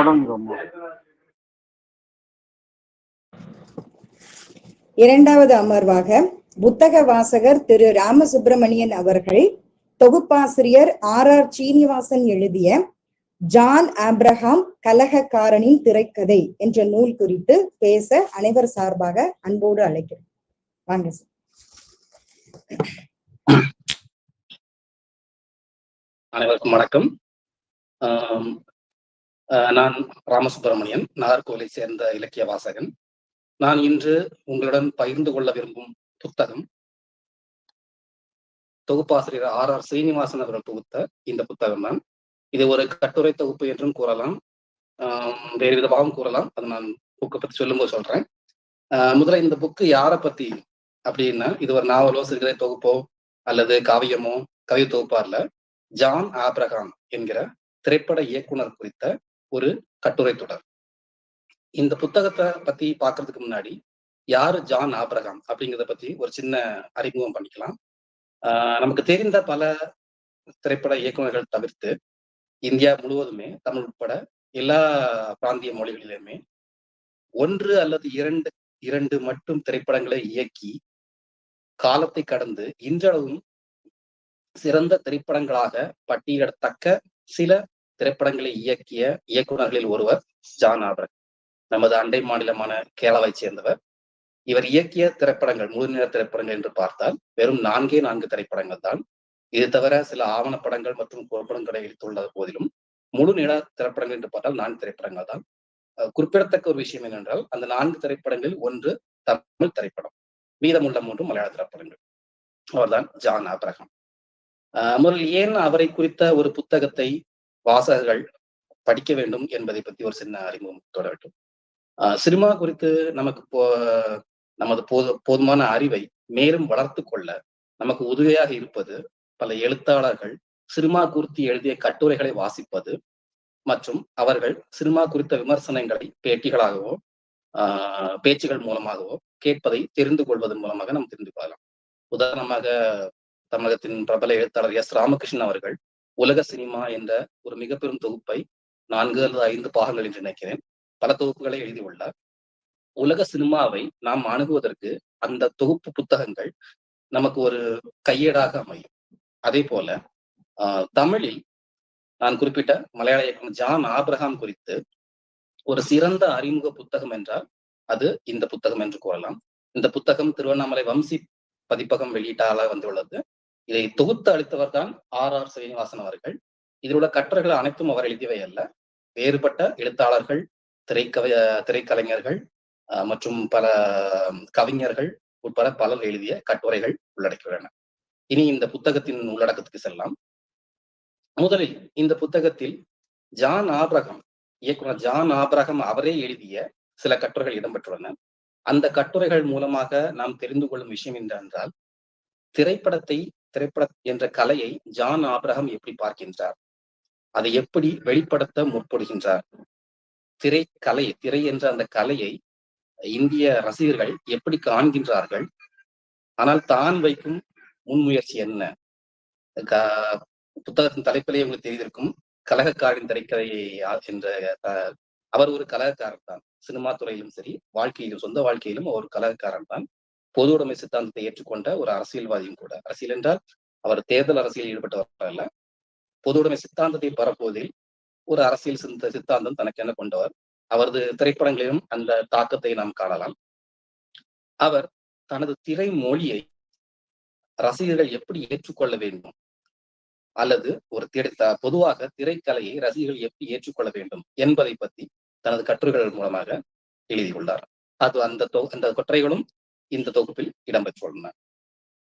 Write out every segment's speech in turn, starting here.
தொடங்குறோமா? இரண்டாவது அமர்வாக புத்தக வாசகர் திரு ராமசுப்பிரமணியன் அவர்கள் தொகுப்பாசிரியர் ஆர் ஆர் சீனிவாசன் எழுதிய ஜான் ஆப்ரஹாம் கலகக்காரனின் திரைக்கதை என்ற நூல் குறித்து பேச அனைவர் சார்பாக அன்போடு அழைக்கிறேன் வாங்க சார். அனைவருக்கும் வணக்கம். நான் ராமசுப்பிரமணியன் நாகர்கோவிலை சேர்ந்த இலக்கிய வாசகன். நான் இன்று உங்களுடன் பகிர்ந்து கொள்ள விரும்பும் புத்தகம் தொகுப்பாசிரியர் ஆர் ஆர் சீனிவாசன் அவர்கள் தொகுத்த இந்த புத்தகம் தான். இது ஒரு கட்டுரை தொகுப்பு என்றும் கூறலாம். வேறு விதமாகவும் கூறலாம். அதை நான் புக்கை பத்தி சொல்லும்போது சொல்றேன். முதல்ல இந்த புக்கு யாரை பத்தி அப்படின்னா இது ஒரு நாவலோ சிறுகதை தொகுப்போ அல்லது காவியமோ கவி தொகுப்பா இல்ல. ஜான் ஆப்ரகாம் என்கிற திரைப்பட இயக்குனர் குறித்த ஒரு கட்டுரை தொடர். இந்த புத்தகத்தை பத்தி பாக்குறதுக்கு முன்னாடி யாரு ஜான் ஆப்ரகாம் அப்படிங்கிறத பத்தி ஒரு சின்ன அறிமுகம் பண்ணிக்கலாம். ஆஹ் நமக்கு தெரிந்த பல திரைப்பட இயக்குநர்கள் தவிர்த்து இந்தியா முழுவதுமே தமிழ் உட்பட எல்லா பிராந்திய மொழிகளிலுமே ஒன்று அல்லது இரண்டு இரண்டு மட்டும் திரைப்படங்களை இயக்கி காலத்தை கடந்து இன்றளவும் சிறந்த திரைப்படங்களாக பட்டியலிடத்தக்க சில திரைப்படங்களை இயக்கிய இயக்குநர்களில் ஒருவர் ஜான் ஆப்ரஹாம் நமது அண்டை மாநிலமான கேரளாவை சேர்ந்தவர். இவர் இயக்கிய திரைப்படங்கள் முழுநேர திரைப்படங்கள் என்று பார்த்தால் வெறும் நான்கே நான்கு திரைப்படங்கள் தான். இது தவிர சில ஆவணப்படங்கள் மற்றும் குறும்படங்களை எடுத்துள்ள போதிலும் முழு நில திரைப்படங்கள் என்று பார்த்தால் நான்கு திரைப்படங்கள் தான். குறிப்பிடத்தக்க ஒரு விஷயம் என்னென்றால் அந்த நான்கு திரைப்படங்களில் ஒன்று தமிழ் திரைப்படம் மீதமுள்ள மூன்று மலையாள திரைப்படங்கள். அவர்தான் ஜான் ஆப்ரஹாம் முதலில் ஏன் அவரை குறித்த ஒரு புத்தகத்தை வாசகர்கள் படிக்க வேண்டும் என்பதை பத்தி ஒரு சின்ன அறிமுகம் தொடரட்டும். சினிமா குறித்து நமக்கு போ நமது போது போதுமான அறிவை மேலும் வளர்த்து கொள்ள நமக்கு உதவியாக இருப்பது பல எழுத்தாளர்கள் சினிமா குறித்து எழுதிய கட்டுரைகளை வாசிப்பது மற்றும் அவர்கள் சினிமா குறித்த விமர்சனங்களை பேட்டிகளாகவோ ஆஹ் பேச்சுகள் மூலமாகவோ கேட்பதை தெரிந்து கொள்வதன் மூலமாக நாம் தெரிந்து கொள்ளலாம். உதாரணமாக தமிழகத்தின் பிரபல எழுத்தாளர் எஸ். ராமகிருஷ்ணன் அவர்கள் உலக சினிமா என்ற ஒரு மிக பெரும் தொகுப்பை நான்கு அல்லது ஐந்து பாகங்கள் என்று நினைக்கிறேன். பல தொகுப்புகளை எழுதியுள்ளார். உலக சினிமாவை நாம் அணுகுவதற்கு அந்த தொகுப்பு புத்தகங்கள் நமக்கு ஒரு கையேடாக அமையும். அதே போல ஆஹ் தமிழில் நான் குறிப்பிட்ட மலையாள இயக்குனர் ஜான் ஆப்ரஹாம் குறித்து ஒரு சிறந்த அறிமுக புத்தகம் என்றால் அது இந்த புத்தகம் என்று கூறலாம். இந்த புத்தகம் திருவண்ணாமலை வம்சி பதிப்பகம் வெளியீட்டாக வந்துள்ளது. இதை தொகுத்து அளித்தவர் தான் ஆர் ஆர் சீனிவாசன் அவர்கள். இதில் உள்ள கட்டுரைகள் அனைத்தும் அவர் எழுதியவை அல்ல. வேறுபட்ட எழுத்தாளர்கள் திரைக்கவி திரைக்கலைஞர்கள் மற்றும் பல கவிஞர்கள் உட்பட பலர் எழுதிய கட்டுரைகள் உள்ளடக்கியுள்ளன. இனி இந்த புத்தகத்தின் உள்ளடக்கத்துக்கு செல்லலாம். முதலில் இந்த புத்தகத்தில் ஜான் ஆப்ரகம் இயக்குனர் ஜான் ஆப்ரகம் அவரே எழுதிய சில கட்டுரைகள் இடம்பெற்றுள்ளன. அந்த கட்டுரைகள் மூலமாக நாம் தெரிந்து கொள்ளும் விஷயம் என்னவென்றால் திரைப்படத்தை திரைப்பட என்ற கலையை ஜான் ஆப்ரஹாம் எப்படி பார்க்கின்றார்? அதை எப்படி வெளிப்படுத்த முற்படுகின்றார்? திரைக்கலை திரை என்ற அந்த கலையை இந்திய ரசிகர்கள் எப்படி காண்கின்றார்கள்? ஆனால் தான் வைக்கும் முன்முயற்சி என்ன? க- புத்தகத்தின் தலைப்பிலே உங்களுக்கு தெரிந்திருக்கும் கலகக்காரின் திரைக்கதை என்ற அஹ், அவர் ஒரு கலகக்காரர் தான் சினிமா துறையிலும் சரி வாழ்க்கையிலும் சொந்த வாழ்க்கையிலும் அவர் ஒரு கலகக்காரன் தான் பொது உடைமை சித்தாந்தத்தை ஏற்றுக்கொண்ட ஒரு அரசியல்வாதியும் கூட. அரசியல் என்றால் அவர் தேர்தல் அரசியலில் ஈடுபட்டவர் அல்ல பொது உடைமை சித்தாந்தத்தை பரப்புவதில் ஒரு அரசியல் சிந்த சித்தாந்தம் தனக்கென கொண்டவர்? அவரது திரைப்படங்களிலும் அந்த தாக்கத்தை நாம் காணலாம். அவர் தனது திரை மொழியை ரசிகர்கள் எப்படி ஏற்றுக்கொள்ள வேண்டும்? அல்லது ஒரு திரை பொதுவாக திரைக்கலையை ரசிகர்கள் எப்படி ஏற்றுக்கொள்ள வேண்டும் என்பதை பற்றி தனது கட்டுரைகள் மூலமாக எழுதியுள்ளார் அது அந்த தொ அந்த கொற்றைகளும் இந்த தொகுப்பில் இடம்பெற்றுள்ளன.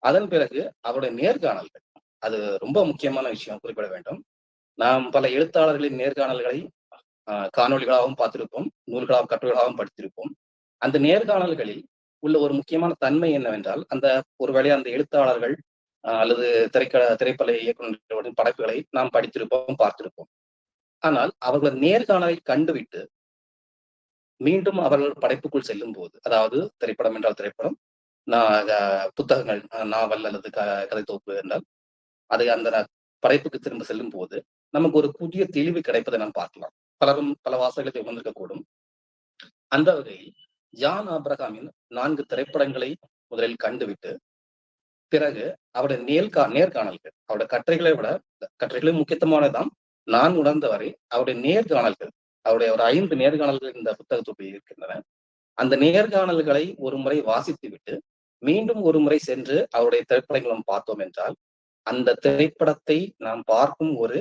அதன் பிறகு அவருடைய நேர்காணல்கள் அது ரொம்ப முக்கியமான விஷயம் குறிப்பிட வேண்டும். நாம் பல எழுத்தாளர்களின் நேர்காணல்களை ஆஹ், பார்த்திருப்போம் நூல்களாகவும் கட்டுரைகளாகவும் படித்திருப்போம். அந்த நேர்காணல்களில் உள்ள ஒரு முக்கியமான தன்மை என்னவென்றால் அந்த ஒருவேளை அந்த எழுத்தாளர்கள் அல்லது திரைக்கட திரைப்பட இயக்குநர்களின் படைப்புகளை நாம் படித்திருப்போம் பார்த்திருப்போம். ஆனால் அவர்களது நேர்காணலை கண்டுவிட்டு மீண்டும் அவர்கள் படைப்புக்குள் செல்லும் போது அதாவது திரைப்படம் என்றால் திரைப்படம் நான் புத்தகங்கள் நாவல் அல்லது க கதை தொகுப்பு என்றால் அதை அந்த படைப்புக்கு திரும்ப செல்லும் போது நமக்கு ஒரு புதிய தெளிவு கிடைப்பதை நாம் பார்க்கலாம். பலரும் பல வாசகத்தை உணர்ந்திருக்கக்கூடும். அந்த வகையில் ஜான் ஆப்ரஹாமின் நான்கு திரைப்படங்களை முதலில் கண்டுவிட்டு பிறகு அவருடைய நேர்கா நேர்காணல்கள் அவருடைய கட்டுரைகளை விட கட்டுரைகளும் முக்கியத்துவமானதான் நான் உணர்ந்த வரை அவருடைய நேர்காணல்கள் அவருடைய ஒரு ஐந்து நேர்காணல்கள் இந்த புத்தகத்துக்கு இருக்கின்றன. அந்த நேர்காணல்களை ஒரு முறை வாசித்துவிட்டு மீண்டும் ஒரு முறை சென்று அவருடைய திரைப்படங்களும் பார்த்தோம் என்றால் அந்த திரைப்படத்தை நாம் பார்க்கும் ஒரு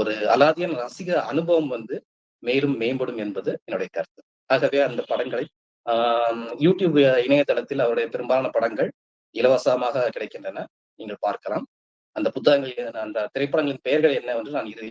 ஒரு அலாதியன் ரசிக அனுபவம் வந்து மேலும் மேம்படும் என்பது என்னுடைய கருத்து. ஆகவே அந்த படங்களை யூடியூப் இணையதளத்தில் அவருடைய பெரும்பாலான படங்கள் இலவசமாக கிடைக்கின்றன. நீங்கள் பார்க்கலாம். அந்த புத்தகங்கள் அந்த திரைப்படங்களின் பெயர்கள் என்னவென்று நான் இறுதி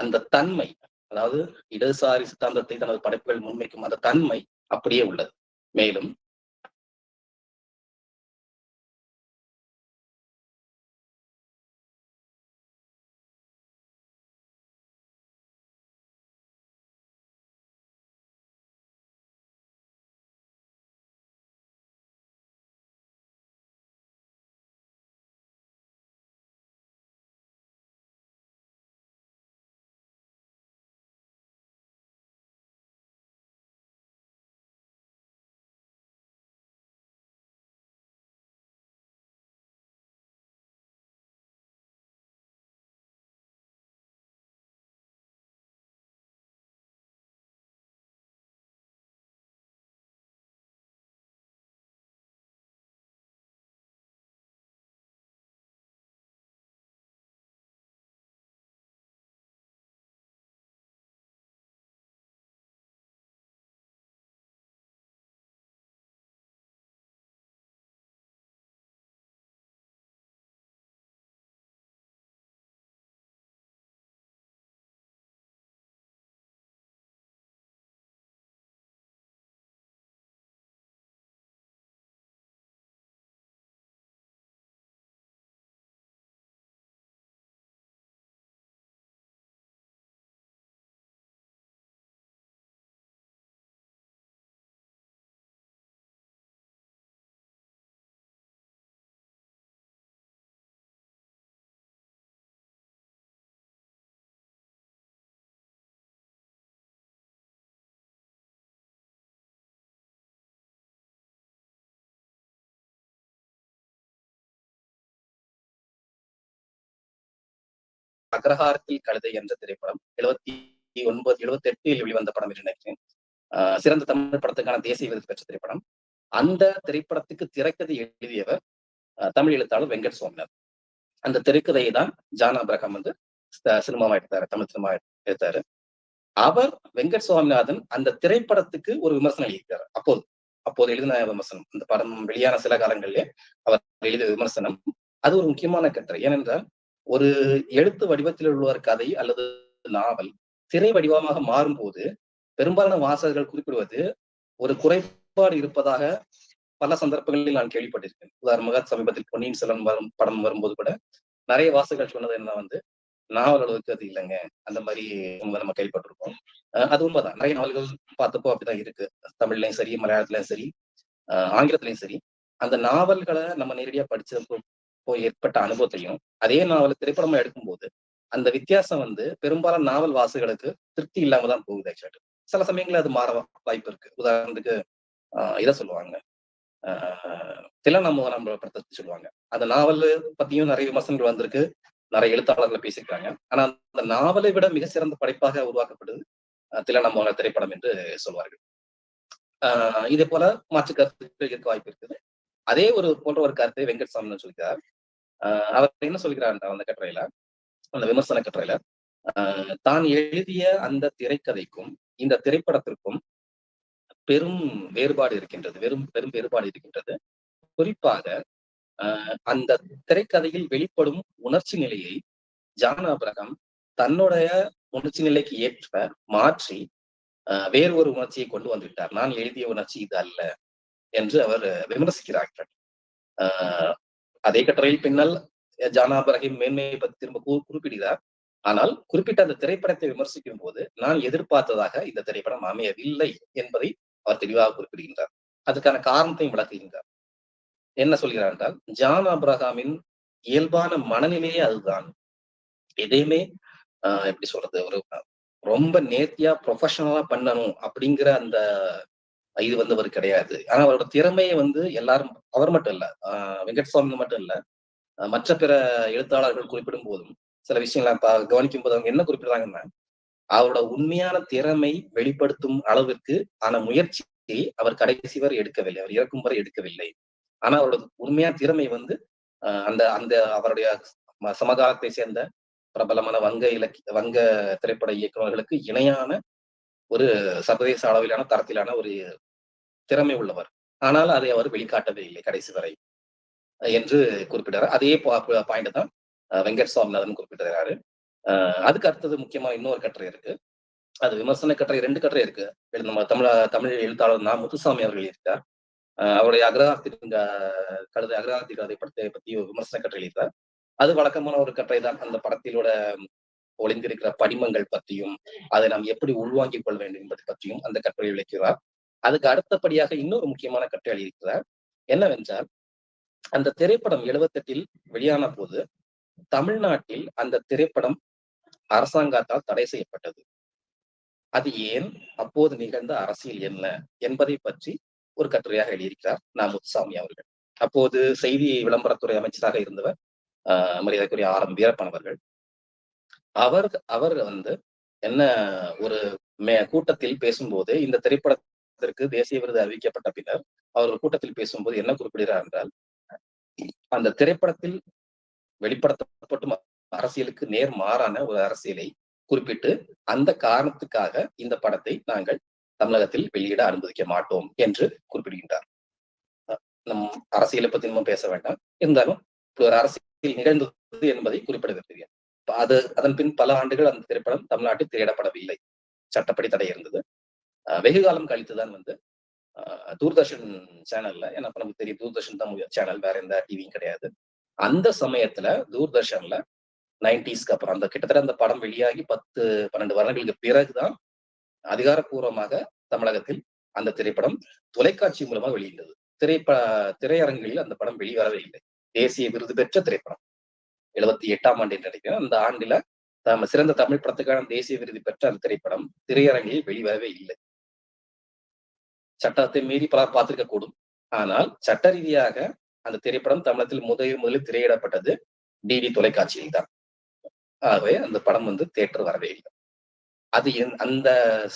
அந்த தன்மை அதாவது இடதுசாரி சித்தாந்தத்தை தனது படைப்புகள் முன்வைக்கும் அந்த தன்மை அப்படியே உள்ளது. மேலும் அக்ரஹாரத்தில் கழுதை என்ற திரைப்படம் எழுபத்தி ஒன்பது எழுபத்தி எட்டில் வெளிவந்த படம் என்று நினைக்கிறேன். ஆஹ் சிறந்த தமிழ் படத்துக்கான தேசிய விருது பெற்ற திரைப்படம். அந்த திரைப்படத்துக்கு திரைக்கதை எழுதியவர் தமிழ் எழுத்தாளர் வெங்கட் சுவாமிநாத் அந்த திரைக்கதையை தான் ஜான் அப்ரஹாம் வந்து சினிமாவா எடுத்தாரு தமிழ் சினிமா எடுத்தாரு. அவர் வெங்கட் சுவாமிநாதன் அந்த திரைப்படத்துக்கு ஒரு விமர்சனம் எழுதியிருக்காரு. அப்போது அப்போது எழுதின விமர்சனம் அந்த படம் வெளியான சில காலங்களிலே அவர் எழுதிய விமர்சனம் அது ஒரு முக்கியமான கட்டுரை. ஏனென்றால் ஒரு எழுத்து வடிவத்தில் உள்ள கதை அல்லது நாவல் திரை வடிவமாக மாறும் போது பெரும்பாலான வாசகர்கள் குறிப்பிடுவது ஒரு குறைபாடு இருப்பதாக பல சந்தர்ப்பங்களில் நான் கேள்விப்பட்டிருக்கேன். உதாரணமாக சமீபத்தில் பொன்னியின் செல்வன் வரும் படம் வரும்போது கூட நிறைய வாசகர்கள் சொன்னது என்ன வந்து நாவல் அளவுக்கு அது இல்லைங்க. அந்த மாதிரி நம்ம கேள்விப்பட்டிருக்கோம் அது உண்மைதான். நிறைய நாவல்கள் பார்த்தப்போ அப்படிதான் இருக்கு. தமிழ்லயும் சரி மலையாளத்துலயும் சரி ஆங்கிலத்திலயும் சரி. அந்த நாவல்களை நம்ம நேரடியா போய் ஏற்பட்ட அனுபவத்தையும் அதே நாவலை திரைப்படமா எடுக்கும்போது அந்த வித்தியாசம் வந்து பெரும்பாலான நாவல் வாசுகளுக்கு திருப்தி இல்லாம தான் போகுது ஆக்சுவலி சில சமயங்கள்ல அது மாற வாய்ப்பு இருக்கு. உதாரணத்துக்கு ஆஹ் இதை சொல்லுவாங்க. ஆஹ் நம்ம படத்தை சொல்லுவாங்க. அந்த நாவல் பத்தியும் நிறைய விமர்சனங்கள் வந்திருக்கு. நிறைய எழுத்தாளர்கள் பேசியிருக்காங்க. ஆனா அந்த நாவலை விட மிக சிறந்த படைப்பாக உருவாக்கப்படுது திலநமோகன திரைப்படம் என்று சொல்வார்கள். ஆஹ் இதே போல மாற்று கருத்துக்கள் இருக்க வாய்ப்பு இருக்குது. அதே ஒரு போன்ற ஒரு கருத்தை வெங்கட் சாமி சொல்லிக்கிறார் ஆஹ் அவர் என்ன சொல்கிறார் அந்த கட்டுரையில? அந்த விமர்சன கட்டுரையில? ஆஹ் தான் எழுதிய அந்த திரைக்கதைக்கும் இந்த திரைப்படத்திற்கும் பெரும் வேறுபாடு இருக்கின்றது. வெறும் பெரும் வேறுபாடு இருக்கின்றது. குறிப்பாக ஆஹ் அந்த திரைக்கதையில் வெளிப்படும் உணர்ச்சி நிலையை ஜான் அபிரகம் தன்னுடைய உணர்ச்சி நிலைக்கு ஏற்ற மாற்றி வேறு ஒரு உணர்ச்சியை கொண்டு வந்துவிட்டார். நான் எழுதிய உணர்ச்சி இது அல்ல. என்று அவர் விமர்சிக்கிறார்கள். அதே கட்டுரையில் பின்னல் ஜானா பரஹிம் மேன்மையை பற்றி திரும்ப குறிப்பிடுகிறார். ஆனால் குறிப்பிட்ட அந்த திரைப்படத்தை விமர்சிக்கும் போது நான் எதிர்பார்த்ததாக இந்த திரைப்படம் அமையவில்லை என்பதை அவர் தெளிவாக குறிப்பிடுகின்றார். அதுக்கான காரணத்தையும் விளக்குகின்றார். என்ன சொல்கிறார் என்றால் ஜான் அப்ரஹாமின் இயல்பான மனநிலையே அதுதான். எதையுமே ஆஹ் எப்படி சொல்றது ஒரு ரொம்ப நேர்த்தியா ப்ரொஃபஷனலா பண்ணணும் அப்படிங்கிற அந்த இது வந்து அவர் கிடையாது. ஆனா அவரோட திறமையை வந்து எல்லாரும் அவர் மட்டும் இல்ல ஆஹ் வெங்கட்சுவாமி மட்டும் இல்ல மற்ற பிற எழுத்தாளர்கள் குறிப்பிடும் போதும் சில விஷயங்களை கவனிக்கும் போது அவங்க என்ன குறிப்பிடுறாங்கன்னா அவரோட உண்மையான திறமை வெளிப்படுத்தும் அளவிற்கு ஆன முயற்சியை அவர் கடைசி வரை எடுக்கவில்லை. அவர் இறக்கும் வரை எடுக்கவில்லை. ஆனா அவரோட உண்மையான திறமை வந்து அந்த அந்த அவருடைய சமகாலத்தை சேர்ந்த பிரபலமான வங்க இலக்கிய வங்க திரைப்பட இயக்குநர்களுக்கு இணையான ஒரு சர்வதேச அளவிலான தரத்திலான ஒரு திறமை உள்ளவர். ஆனால் அதை அவர் வெளிக்காட்டவே இல்லை கடைசி வரை. என்று குறிப்பிட்டார். அதே பாயிண்ட் தான் வெங்கட் சுவாமிநாதன் குறிப்பிட்டிருக்காரு அதுக்கு அடுத்தது முக்கியமா இன்னொரு கட்டுரை இருக்கு. அது விமர்சன கட்டுரை ரெண்டு கட்டுரை இருக்கு. நம்ம தமிழ தமிழ் எழுத்தாளர் நா. முத்துசாமி அவர்கள் எழுதிட்டார். அவருடைய அகராதி கழுத அகராதி கதை படத்தை பத்தி ஒரு விமர்சன கட்டுரை எழுதிட்டார். அது வழக்கமான ஒரு கட்டுரை தான். அந்த படத்திலோட ஒளிந்திருக்கிற படிமங்கள் பற்றியும் அதை நாம் எப்படி உள்வாங்கிக் கொள்ள வேண்டும் என்பது பற்றியும் அந்த கட்டுரை விளக்கிறார் அதுக்கு அடுத்தபடியாக இன்னொரு முக்கியமான கட்டுரை எழுதியிருக்கிறார். என்னவென்றால் அந்த திரைப்படம் எழுபத்தெட்டில் வெளியான போது தமிழ்நாட்டில் அந்த திரைப்படம் அரசாங்கத்தால் தடை செய்யப்பட்டது. அது ஏன் அப்போது நிகழ்ந்த அரசியல் என்ன என்பதை பற்றி ஒரு கட்டுரையாக எழுதியிருக்கிறார் நா முத்துசாமி அவர்கள். அப்போது செய்தி விளம்பரத்துறை அமைச்சராக இருந்தவர் ஆஹ் மரியாதைக்குரிய ஆர் எம் வீரப்பன் அவர்கள். அவர் அவர் வந்து என்ன ஒரு மே கூட்டத்தில் பேசும்போது இந்த திரைப்படத்திற்கு தேசிய விருது அறிவிக்கப்பட்ட பின்னர் அவர் ஒரு கூட்டத்தில் பேசும்போது என்ன குறிப்பிடுகிறார் என்றால் அந்த திரைப்படத்தில் வெளிப்படுத்தப்படும் அரசியலுக்கு நேர் மாறான ஒரு அரசியலை குறிப்பிட்டு அந்த காரணத்துக்காக இந்த படத்தை நாங்கள் தமிழகத்தில் வெளியிட அனுமதிக்க மாட்டோம் என்று குறிப்பிடுகின்றார். நம் அரசியலை பத்தி நம்ம பேச வேண்டாம். இருந்தாலும் இப்படி ஒரு அரசியல் நிகழ்ந்தது என்பதை குறிப்பிட விரும்புகிறேன் அது அதன் பின் பல ஆண்டுகள் அந்த திரைப்படம் தமிழ்நாட்டில் திரையிடப்படவில்லை. சட்டப்படி தடை இருந்தது. வெகு காலம் கழித்துதான் வந்து தூர்தர்ஷன் சேனல்ல ஏன்னா நமக்கு தெரியும் தூர்தர்ஷன் தான் சேனல் வேற எந்த டிவியும் கிடையாது. அந்த சமயத்துல தூர்தர்ஷன்ல நைன்டிஸ்க்கு அப்புறம் அந்த கிட்டத்தட்ட அந்த படம் வெளியாகி பத்து பன்னெண்டு வருடங்களுக்கு பிறகுதான் அதிகாரப்பூர்வமாக தமிழகத்தில் அந்த திரைப்படம் தொலைக்காட்சி மூலமா வெளியிட்டது திரைப்ப திரையரங்குகளில் அந்த படம் வெளிவரவே இல்லை. தேசிய விருது பெற்ற திரைப்படம். எழுபத்தி எட்டாம் ஆண்டு என்று நினைக்கிறேன். அந்த ஆண்டுல தம் சிறந்த தமிழ் படத்துக்கான தேசிய விருது பெற்ற அந்த திரைப்படம் திரையரங்கில் வெளிவரவே இல்லை. சட்டத்தை மீறி பலர் பார்த்திருக்க கூடும். ஆனால் சட்ட ரீதியாக அந்த திரைப்படம் தமிழகத்தில் முதலில் முதலில் திரையிடப்பட்டது டிவி தொலைக்காட்சியில் தான். ஆகவே அந்த படம் வந்து தேட்டர் வரவே இல்லை. அது அந்த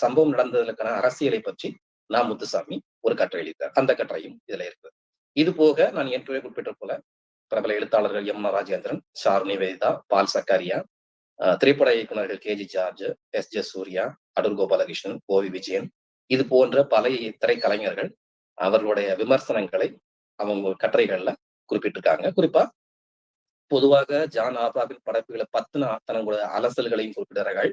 சம்பவம் நடந்ததற்கான அரசியலை பற்றி நான் முத்துசாமி ஒரு கட்டுரை எழுதித்தார் அந்த கட்டுரையும் இதுல இருக்கு இது போக நான் ஏற்கனவே குறிப்பிட்ட போல பிரபல எழுத்தாளர்கள் எம். ராஜேந்திரன் ஷார் நிவேதிதா பால் சக்காரியா அஹ் திரைப்பட இயக்குநர்கள் K. G. George S. J. Surya Adoor Gopalakrishnan O V Vijayan. இது போன்ற பல திரைக்கலைஞர்கள் அவர்களுடைய விமர்சனங்களை அவங்க கட்டுரைகள்ல குறிப்பிட்டிருக்காங்க. குறிப்பா பொதுவாக ஜான் ஆப்ராவின் படைப்புகளை பத்தின தங்களுடைய அலசல்களையும் குறிப்பிடுறார்கள்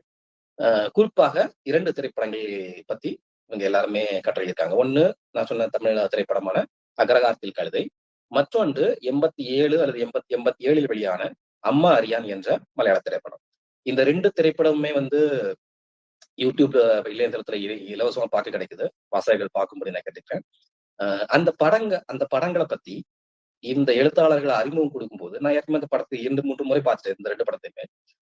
குறிப்பாக இரண்டு திரைப்படங்களை பத்தி இவங்க எல்லாருமே கட்டுரையிருக்காங்க ஒண்ணு நான் சொன்ன தமிழ் திரைப்படமான அகரகாரத்தில் கழுதை மற்றொன்று எண்பத்தி ஏழு அல்லது எண்பத்தி எண்பத்தி ஏழில் வெளியான அம்மா அரியான் என்ற மலையாள திரைப்படம். இந்த ரெண்டு திரைப்படமுமே வந்து யூடியூப் இளையந்திரத்துல இல- இலவசமா பார்க்க கிடைக்குது. வாசகர்கள் பார்க்கும்படி நான் கேட்டுக்கிறேன். அந்த படங்க அந்த படங்களை பத்தி இந்த எழுத்தாளர்கள் அறிமுகம் கொடுக்கும்போது நான் ஏற்கனவே இந்த படத்தை இரண்டு மூன்று முறை பார்த்துட்டேன் இந்த ரெண்டு படத்தையுமே.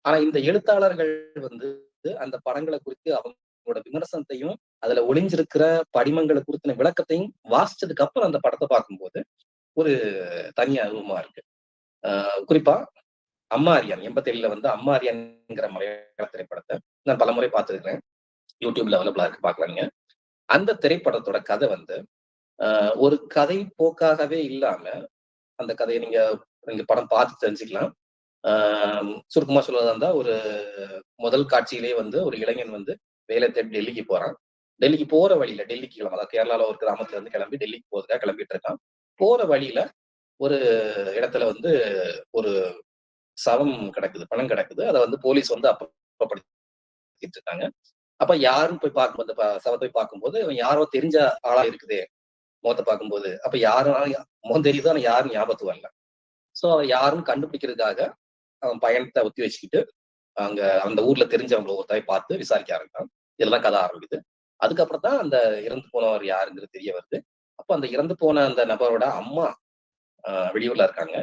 ஆனா இந்த எழுத்தாளர்கள் வந்து அந்த படங்களை குறித்து அவங்களோட விமர்சனத்தையும் அதுல ஒளிஞ்சிருக்கிற படிமங்களை குறித்தின விளக்கத்தையும் வாசிச்சதுக்கு அப்புறம் அந்த படத்தை பார்க்கும்போது ஒரு தனி அனுபவமா இருக்கு. ஆஹ் குறிப்பா அம்மா அரியான் எண்பத்தேழுல வந்து அம்மா அரியான்ங்கிற மலையாள திரைப்படத்தை நான் பலமுறை பார்த்துருக்கிறேன். யூடியூப்ல அவைலபிளா இருக்கு பாக்கலாங்க அந்த திரைப்படத்தோட கதை வந்து ஆஹ் ஒரு கதை போக்காகவே இல்லாம அந்த கதையை நீங்க நீங்க படம் பார்த்து தெரிஞ்சுக்கலாம். ஆஹ் சுருக்கமா சொல்றதா இருந்தா ஒரு முதல் காட்சியிலேயே வந்து ஒரு இளைஞன் வந்து வேலை தேடி டெல்லிக்கு போறான். டெல்லிக்கு போற வழியில டெல்லிக்கு கிளம்ப அதாவது கேரளால ஒரு கிராமத்துல இருந்து கிளம்பி டெல்லிக்கு போறதுக்காக கிளம்பிட்டு இருக்கான். போற வழியில ஒரு இடத்துல வந்து ஒரு சவம் கிடக்குது பணம் கிடக்குது. அதை வந்து போலீஸ் வந்து அப்ப இருக்காங்க அப்ப யாருன்னு போய் பார்க்கும்போது ப- சவத்தை போய் பார்க்கும்போது இவன் யாரோ தெரிஞ்ச ஆளா இருக்குதே முகத்தை பார்க்கும்போது. அப்ப யாரும் முகம் தெரியுது ஆனால் யாரும் ஞாபகத்து வரல. ஸோ அவன் யாரும் கண்டுபிடிக்கிறதுக்காக அவன் பயணத்தை ஒத்தி வச்சுக்கிட்டு அங்க அந்த ஊர்ல தெரிஞ்சவங்களை ஒருத்தாய் பார்த்து விசாரிக்க ஆரம்பித்தான் இதெல்லாம் கதை ஆரம்பிக்குது. அதுக்கப்புறம் தான் அந்த இறந்து போனவர் யாருங்கிறது தெரிய வருது. அப்ப அந்த இறந்து போன அந்த நபரோட அம்மா வெளியூர்ல இருக்காங்க.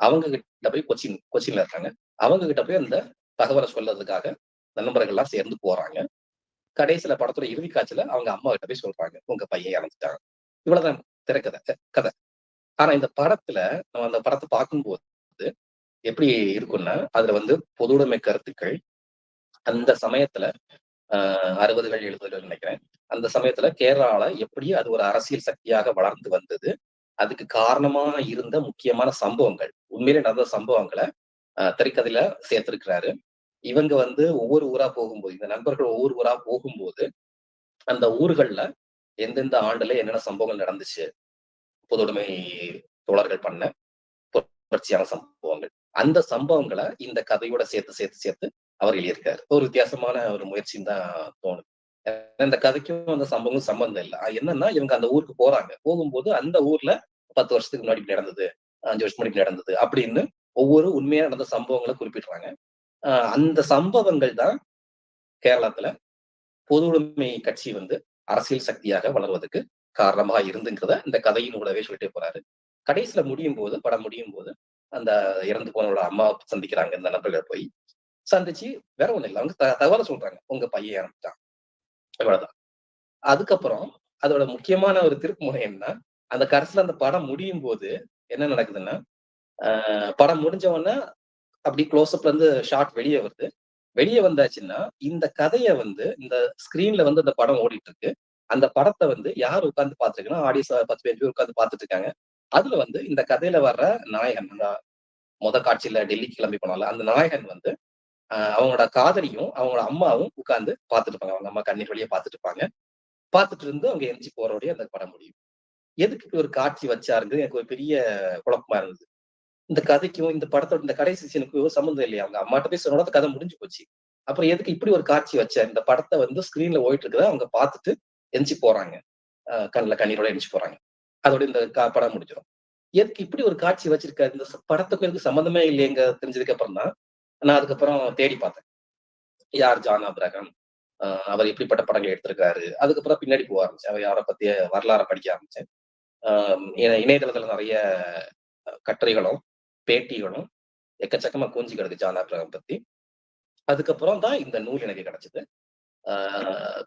அவங்க கிட்ட போய் கொச்சின் கொச்சின்ல இருக்காங்க. அவங்க கிட்ட போய் அந்த தகவலை சொல்றதுக்காக நண்பர்கள்லாம் சேர்ந்து போறாங்க. கடைசியில படத்தோட இறுதி காட்சியில அவங்க அம்மா கிட்ட போய் சொல்றாங்க உங்க பையன் இறந்துட்டாங்க இவ்வளவுதான் திரைக்கதை கதை. ஆனா இந்த படத்துல நம்ம அந்த படத்தை பார்க்கும்போது எப்படி இருக்கும்னா அதுல வந்து பொதுவுடைமை கருத்துக்கள் அந்த சமயத்துல அறுபதுகள் எழுபதுகள் நினைக்கிறேன். அந்த சமயத்துல கேரளால எப்படி அது ஒரு அரசியல் சக்தியாக வளர்ந்து வந்தது அதுக்கு காரணமா இருந்த முக்கியமான சம்பவங்கள். உண்மையிலே நடந்த சம்பவங்களை ஆஹ் திரைக்கதையில சேர்த்திருக்கிறாரு. இவங்க வந்து ஒவ்வொரு ஊரா போகும்போது இந்த நண்பர்கள் ஒவ்வொரு ஊரா போகும்போது அந்த ஊர்கள்ல எந்தெந்த ஆண்டுல என்னென்ன சம்பவங்கள் நடந்துச்சு பொதுவுடைமை தோழர்கள் பண்ண தொடர்ச்சியான சம்பவங்கள். அந்த சம்பவங்களை இந்த கதையோட சேர்த்து சேர்த்து சேர்த்து அவர் எழுதியிருக்காரு. ஒரு வித்தியாசமான ஒரு முயற்சின்னு தான் தோணுது. அந்த இந்த கதைக்கும் அந்த சம்பவம் சம்பந்தம் இல்லை. என்னன்னா இவங்க அந்த ஊருக்கு போறாங்க. போகும்போது அந்த ஊர்ல பத்து வருஷத்துக்கு முன்னாடி நடந்தது அஞ்சு வருஷம் முன்னாடி நடந்தது அப்படின்னு ஒவ்வொரு உண்மையா நடந்த சம்பவங்களை குறிப்பிடுறாங்க. ஆஹ் அந்த சம்பவங்கள் தான் கேரளத்துல பொது உடைமை கட்சி வந்து அரசியல் சக்தியாக வளர்வதற்கு காரணமா இருந்துங்கிறத இந்த கதையின் கூடவே சொல்லிட்டே போறாரு. கடைசியில முடியும் போது படம் முடியும் போது அந்த இறந்து போனவரோட அம்மா சந்திக்கிறாங்க. இந்த நபர்கள் போய் சந்திச்சு வேற ஒண்ணும் இல்லை. அவங்க த- தகவலை சொல்றாங்க. உங்க பையன் இறந்துட்டான். இவ்வளவுதான் அதுக்கப்புறம் அதோட முக்கியமான ஒரு திருப்புமுனை என்ன? அந்த கடைசியில அந்த படம் முடியும் போது என்ன நடக்குதுன்னா ஆஹ் படம் முடிஞ்ச உடனே அப்படி க்ளோஸ்அப்ல இருந்து ஷார்ட் வெளியே வருது. வெளியே வந்தாச்சுன்னா இந்த கதையை வந்து இந்த ஸ்கிரீன்ல வந்து அந்த படம் ஓடிட்டு இருக்கு அந்த படத்தை வந்து யார் உட்காந்து பார்த்துருக்குன்னா ஆடியன்ஸ் பத்து பேர் பேர் உட்கார்ந்து பார்த்துட்டு இருக்காங்க அதுல வந்து இந்த கதையில வர்ற நாயகன் அந்த முத காட்சியில டெல்லிக்கு கிளம்பி போனால அந்த நாயகன் வந்து அவங்களோட காதலியும் அவங்களோட அம்மாவும் உட்கார்ந்து பார்த்துட்டு இருப்பாங்க அவங்க அம்மா கண்ணீர் வழியா பார்த்துட்டு இருப்பாங்க பார்த்துட்டு இருந்து அவங்க எந்திரிச்சு போறோடய அந்த படம் முடியும். எதுக்கு ஒரு காட்சி வச்சாருங்கிறது எனக்கு ஒரு பெரிய குழப்பமா இருந்தது. இந்த கதைக்கும் இந்த படத்தோட இந்த கடைசி சீனுக்கும் சம்மந்தம் இல்லையா? அவங்க அம்மாட்ட போய் சொன்னோட கதை முடிஞ்சு போச்சு. அப்புறம் எதுக்கு இப்படி ஒரு காட்சி வச்சார்? இந்த படத்தை வந்து ஸ்கிரீன்ல ஓயிட்டு இருக்குதா அவங்க பார்த்துட்டு எந்திச்சு போறாங்க. ஆஹ் கண்ணீரோட எந்திச்சு போறாங்க. அதோட இந்த கா- படம் முடிஞ்சிடும். எதுக்கு இப்படி ஒரு காட்சி வச்சிருக்காரு? இந்த படத்துக்கும் எனக்கு சம்மந்தமே இல்லைங்க தெரிஞ்சதுக்கு அப்புறம் தான் நான் அதுக்கப்புறம் தேடி பார்த்தேன். யார் ஜான் அப்ரஹாம்? அவர் எப்படிப்பட்ட படங்கள் எடுத்திருக்காரு? அதுக்கப்புறம் பின்னாடி போக ஆரம்பிச்சேன். அவர் அவரை பத்தி வரலாறை படிக்க ஆரம்பிச்சேன். இணை- இணையதளத்துல நிறைய கட்டுரைகளும் பேட்டிகளும் எக்கச்சக்கமா கூஞ்சி கிடக்கு ஜான் அப்ரஹாம் பத்தி. அதுக்கப்புறம் தான் இந்த நூல் எனக்கு கிடைச்சது.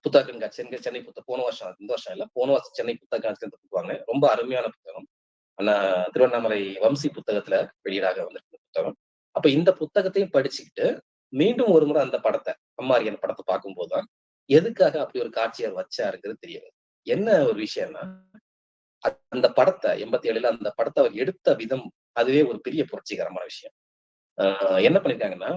புத்தக கண்காட்சி சென்னை சென்னை போன வருஷம் இந்த வருஷம் இல்லை போன வருஷம் சென்னை புத்தக கண்காட்சி புத்தகம் ரொம்ப அருமையான புத்தகம். ஆனா திருவண்ணாமலை வம்சி புத்தகத்துல வெளியீடாக வந்திருக்க புத்தகம். அப்ப இந்த புத்தகத்தையும் படிச்சுக்கிட்டு மீண்டும் ஒரு முறை அந்த படத்தை அம்மாரியன் படத்தை பார்க்கும்போதுதான் எதுக்காக அப்படி ஒரு காட்சியர் வச்சாருங்கிறது தெரியாது என்ன ஒரு விஷயம்னா அந்த படத்தை எண்பத்தி ஏழுல அந்த படத்தை அவர் எடுத்த விதம் அதுவே ஒரு பெரிய புரட்சிகரமான விஷயம். ஆஹ் என்ன பண்ணிருக்காங்கன்னா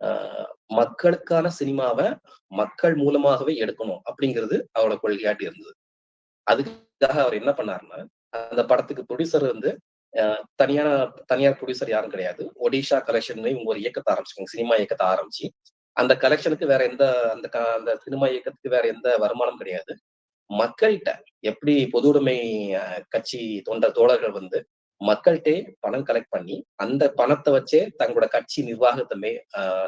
ஆஹ் மக்களுக்கான சினிமாவை மக்கள் மூலமாகவே எடுக்கணும் அப்படிங்கிறது அவரோட கொள்கையாட்டி இருந்தது. அதுக்காக அவர் என்ன பண்ணாருன்னா அந்த படத்துக்கு ப்ரொடியூசர் வந்து தனியான தனியார் ப்ரொடியூசர் யாரும் கிடையாது. ஒடிஷா கலெக்ஷன் இவங்க ஒரு இயக்கத்தை ஆரம்பிச்சுக்கோங்க சினிமா இயக்கத்தை ஆரம்பிச்சு அந்த கலெக்ஷனுக்கு வேற எந்த அந்த அந்த சினிமா இயக்கத்துக்கு வேற எந்த வருமானம் கிடையாது. மக்கள்கிட்ட எப்படி பொதுவுடைமை கட்சி தொண்டர் தோழர்கள் வந்து மக்கள்கிட்டே பணம் கலெக்ட் பண்ணி அந்த பணத்தை வச்சே தங்களோட கட்சி நிர்வாகத்தை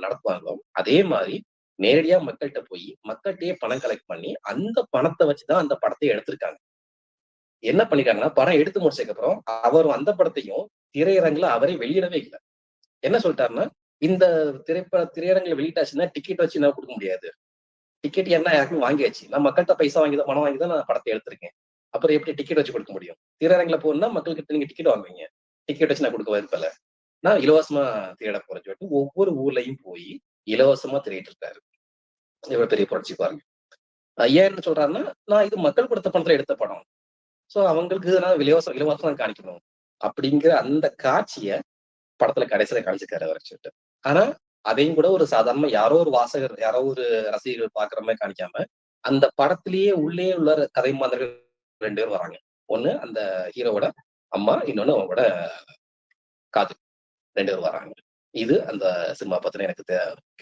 நடத்துவாங்களோ அதே மாதிரி நேரடியா மக்கள்கிட்ட போய் மக்கள்கிட்டயே பணம் கலெக்ட் பண்ணி அந்த பணத்தை வச்சுதான் அந்த படத்தை எடுத்திருக்காங்க. என்ன பண்ணிட்டாங்கன்னா படம் எடுத்து முடிச்சதுக்கு அப்புறம் அவர் அந்த படத்தையும் திரையரங்குல அவரே வெளியிடவே இல்லை. என்ன சொல்லிட்டாருன்னா இந்த திரைப்பட திரையரங்குல வெளியிட்டாச்சுன்னா டிக்கெட் வச்சு என்ன கொடுக்க முடியாது. டிக்கெட் என்ன யாருக்கும் வாங்கியாச்சு. நான் மக்கள்கிட்ட பைசா வாங்கி தான் பணம் வாங்கி தான் நான் படத்தை எடுத்திருக்கேன். அப்புறம் எப்படி டிக்கெட் வச்சு கொடுக்க முடியும்? திரையரங்குல போகணும்னா மக்கள்கிட்ட நீங்க டிக்கெட் வாங்குவீங்க. டிக்கெட் வச்சு நான் கொடுக்க விருப்பல நான் இலவசமா திரையிட போறேன் சொல்லிட்டு ஒவ்வொரு ஊர்லயும் போய் இலவசமா திரையிட்டு இருக்காரு. இவ்வளவு பெரிய புரட்சி பாருங்க. ஏன்னு சொல்றாருன்னா நான் இது மக்கள் கொடுத்த பணத்துல எடுத்த படம். ஸோ அவங்களுக்கு நான் இலவசம் இலவசம் காணிக்கணும். அப்படிங்கிற அந்த காட்சிய படத்துல கடைசியில காமிச்சிருக்காரு அவர் சொல்லிட்டு. ஆனா அதையும் கூட ஒரு சாதாரண யாரோ ஒரு வாசகர் யாரோ ஒரு ரசிகர்கள் பாக்குற மாதிரி காணிக்காம அந்த படத்திலேயே உள்ளே உள்ள கதை மாதிரி ரெண்டு பேர் வராங்க. ஒண்ணு அந்த ஹீரோவோட அம்மா இன்னொன்னு அவங்களோட காது ரெண்டு பேர் வராங்க. இது அந்த சினிமா பத்தின எனக்கு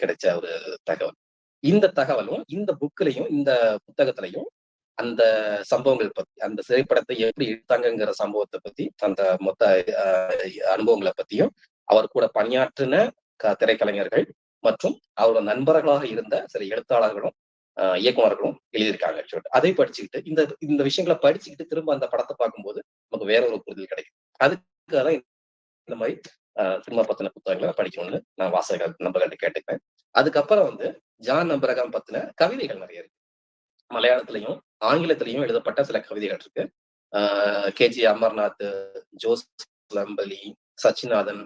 கிடைச்ச ஒரு தகவல். இந்த தகவலும் இந்த புக்லயும் இந்த புத்தகத்திலையும் அந்த சம்பவங்கள் பத்தி அந்த திரைப்படத்தை எப்படி எடுத்தாங்கிற சம்பவத்தை பத்தி அந்த மொத்த அனுபவங்களை பத்தியும் அவர் கூட பணியாற்றின க- திரைக்கலைஞர்கள் மற்றும் அவரோட நண்பர்களாக இருந்த சில எழுத்தாளர்களும் அஹ், எழுதியிருக்காங்க. சொல்லிட்டு அதை படிச்சுக்கிட்டு இந்த இந்த விஷயங்களை படிச்சுக்கிட்டு திரும்ப அந்த படத்தை பார்க்கும்போது நமக்கு வேற ஒரு புரிதல் கிடைக்கும். அதுக்காக தான் இந்த மாதிரி சினிமா பத்தின புத்தகங்களை படிக்கணும்னு நான் வாசகர்கள் நண்பர்கள்ட்ட கேட்டுக்கிறேன். அதுக்கப்புறம் வந்து ஜான் நம்பரகம் பத்தின கவிதைகள் நிறைய இருக்கு. மலையாளத்திலையும் ஆங்கிலத்திலையும் எழுதப்பட்ட சில கவிதைகள் இருக்கு. கேஜி அமர்நாத் ஜோஸ் லம்பலி சச்சிநாதன்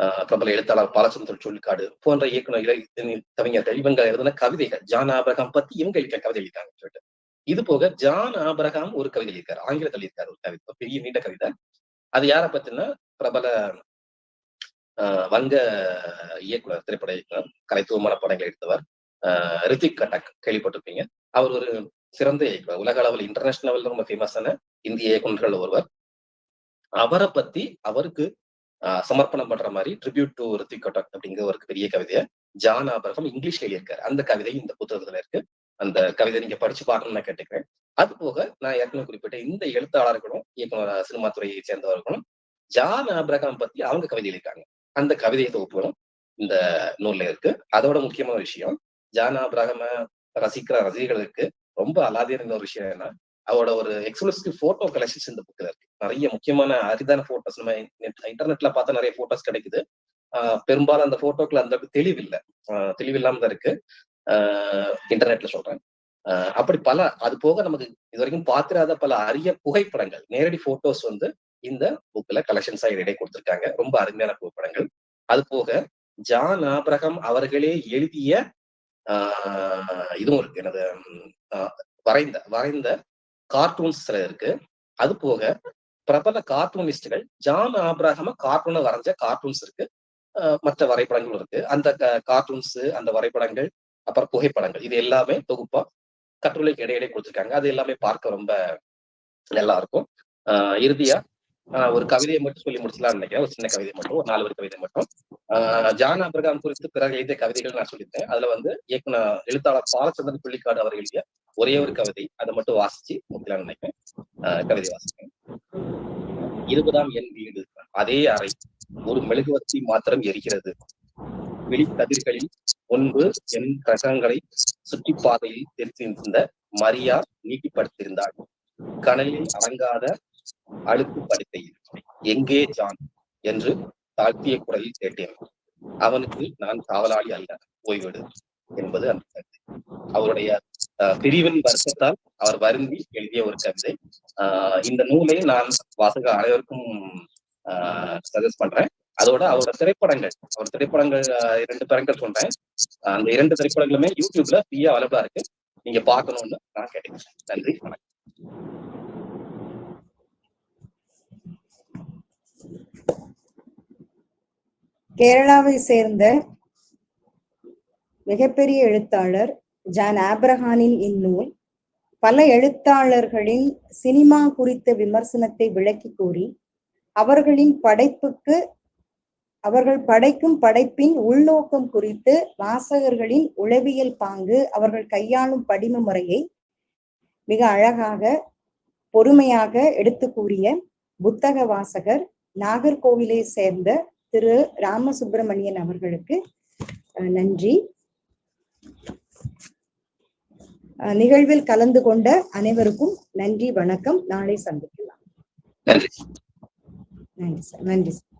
ஆஹ் பிரபல எழுத்தாளர் பாலச்சந்திர சொல்லிக்காடு போன்ற இயக்குநர்கள் இளை- கவிஞர்கள் இவங்க எழுதின கவிதைகள். ஜான் ஆபிரகாம் பத்தி இவங்க எழுதிய கவிதை எழுதிட்டாங்க சொல்லிட்டு. இது போக ஜான் ஆபிரகாம் ஒரு கவிதை இருக்காரு ஆங்கிலத்தில் இருக்காரு ஒரு கவிதை. பெரிய நீண்ட கவிதை. அது யாரை பத்தினா பிரபல ஆஹ் வங்க இயக்குனர் திரைப்பட இயக்குனர் கலைத்துவமான படங்களை எடுத்தவர் ஆஹ் ரித்திக் கட்டக் கேள்விப்பட்டிருப்பீங்க. அவர் ஒரு சிறந்த இயக்குனர். உலக அளவில் இன்டர்நேஷனல் லெவலில் ரொம்ப ஃபேமஸான இந்திய இயக்குநர்கள் ஒருவர். அவரை பத்தி அவருக்கு ஆஹ் சமர்ப்பணம் பண்ற மாதிரி ட்ரிபியூட் டு ரித்திக் கட்டக் அப்படிங்கிற ஒரு பெரிய கவிதையை ஜான் ஆபரகம் இங்கிலீஷ்ல எழுதியிருக்காரு. அந்த கவிதை இந்த புத்தகத்துல இருக்கு. அந்த கவிதை நீங்க படிச்சு பார்க்கணும்னு நான் கேட்டுக்கிறேன். அது போக நான் ஏற்கனவே குறிப்பிட்ட இந்த எழுத்தாளர்களும் இயக்குனர் சினிமா துறையை சேர்ந்தவர்களும் ஜான் ஆபிரகாம் பத்தி அவங்க கவிதை எழுதியிருக்காங்க. அந்த கவிதை தொகுப்புகளும் இந்த நூல்ல இருக்கு. அதோட முக்கியமான விஷயம் ஜான் ஆபிரகாம ரசிக்கிற ரசிகர்களுக்கு ரொம்ப அலாதியான ஒரு விஷயம் என்ன அவரோட ஒரு எக்ஸ்க்ளூசிவ் போட்டோ கலெக்ஷன்ஸ் இந்த புக்கில் இருக்கு. நிறைய முக்கியமான அரிதான போட்டோஸ் நம்ம இன்டர்நெட்ல பார்த்தா நிறைய போட்டோஸ் கிடைக்குது. ஆஹ் பெரும்பாலும் அந்த போட்டோக்கள் அந்த அளவுக்கு தெளிவில்லை. ஆஹ் தெளிவில்லாம தான் இருக்கு. ஆஹ் இன்டர்நெட்ல சொல்றேன். அப்படி பல அது போக நமக்கு இது வரைக்கும் பார்த்திராத பல அரிய புகைப்படங்கள் நேரடி போட்டோஸ் வந்து இந்த புக்ல கலெக்ஷன்ஸா இடை கொடுத்திருக்காங்க. ரொம்ப அருமையான புகைப்படங்கள். அது போக ஜான் ஆபிரகாம் அவர்களே எழுதிய இதுவும் இருக்கு. எனது வரைந்த வரைந்த கார்ட்டூன்ஸ் சில இருக்கு. அது போக பிரபல கார்ட்டூனிஸ்டுகள் ஜான் ஆப்ராஹம கார்ட்டூனை வரைஞ்ச கார்ட்டூன்ஸ் இருக்கு. மற்ற வரைபடங்களும் இருக்கு. அந்த கார்ட்டூன்ஸ் அந்த வரைபடங்கள் அப்புறம் புகைப்படங்கள் இது எல்லாமே தொகுப்பா கட்டுரைக்கு இடையிடையே கொடுத்துருக்காங்க. அது எல்லாமே பார்க்க ரொம்ப நல்லா இருக்கும். இறுதியா ஒரு கவிதையை மட்டும் சொல்லி முடிச்சலாம்னு நினைக்கிறேன். ஒரு சின்ன கவிதை மட்டும் ஒரு நாலு ஒரு கவிதை மட்டும். ஆஹ் ஜான் அபிரகாம் குறித்து பிறகு எழுதிய கவிதைகள் நான் சொல்லியிருந்தேன். அதுல வந்து இயக்குனர் எழுத்தாளர் பாலச்சந்திரன் புள்ளிக்காடு அவர் எழுதிய ஒரே ஒரு கவிதை அதை மட்டும் வாசிச்சு முடிக்கலாம்னு நினைக்கிறேன். கவிதை வாசிக்கிறேன். இருபதாம் என் வீடு. அதே அறை ஒரு மெழுகுவர்த்தி மாத்திரம் எரிகிறது. வெளி கதிர்களில் முன்பு என் கிரகங்களை சுற்றி பாதையில் தெரிந்திருந்த மரியா நீட்டிப்படுத்தியிருந்தாள் கனலில் அடங்காத அடுத்து படுக்கையில் எங்கே ஜான் என்று தாழ்த்திய குரலில் கேட்டேன். அவனுக்கு நான் காவலாளி அல்ல ஓய்வெடு என்பது அந்த கவிதை அவருடைய பிரிவின் வருஷத்தால் அவர் வருந்தி எழுதிய ஒரு கவிதை ஆஹ் இந்த நூலை நான் வாசக அனைவருக்கும் சஜஸ்ட் பண்றேன். அதோட அவரோட திரைப்படங்கள் அவர் திரைப்படங்கள் இரண்டு படங்கள் சொல்றேன். அந்த இரண்டு திரைப்படங்களுமே யூடியூப்ல ஃப்ரீயா அவைலபிளா இருக்கு. நீங்க பாக்கணும்னு நான் கேட்டுக்கிறேன். நன்றி வணக்கம். கேரளாவை சேர்ந்த மிகப்பெரிய எழுத்தாளர் ஜான் ஆப்ரஹானின் இந்நூல் பல எழுத்தாளர்களின் சினிமா குறித்த விமர்சனத்தை விளக்கி கூறி அவர்களின் படைப்புக்கு அவர்கள் படைக்கும் படைப்பின் உள்நோக்கம் குறித்து வாசகர்களின் உளவியல் பாங்கு அவர்கள் கையாளும் படிம முறையை மிக அழகாக பொறுமையாக எடுத்து கூறிய புத்தக வாசகர் நாகர்கோவிலை சேர்ந்த திரு ராமசுப்பிரமணியன் அவர்களுக்கு நன்றி. நிகழ்வில் கலந்து கொண்ட அனைவருக்கும் நன்றி வணக்கம். நாளை சந்திக்கலாம். நன்றி சார். நன்றி சார்.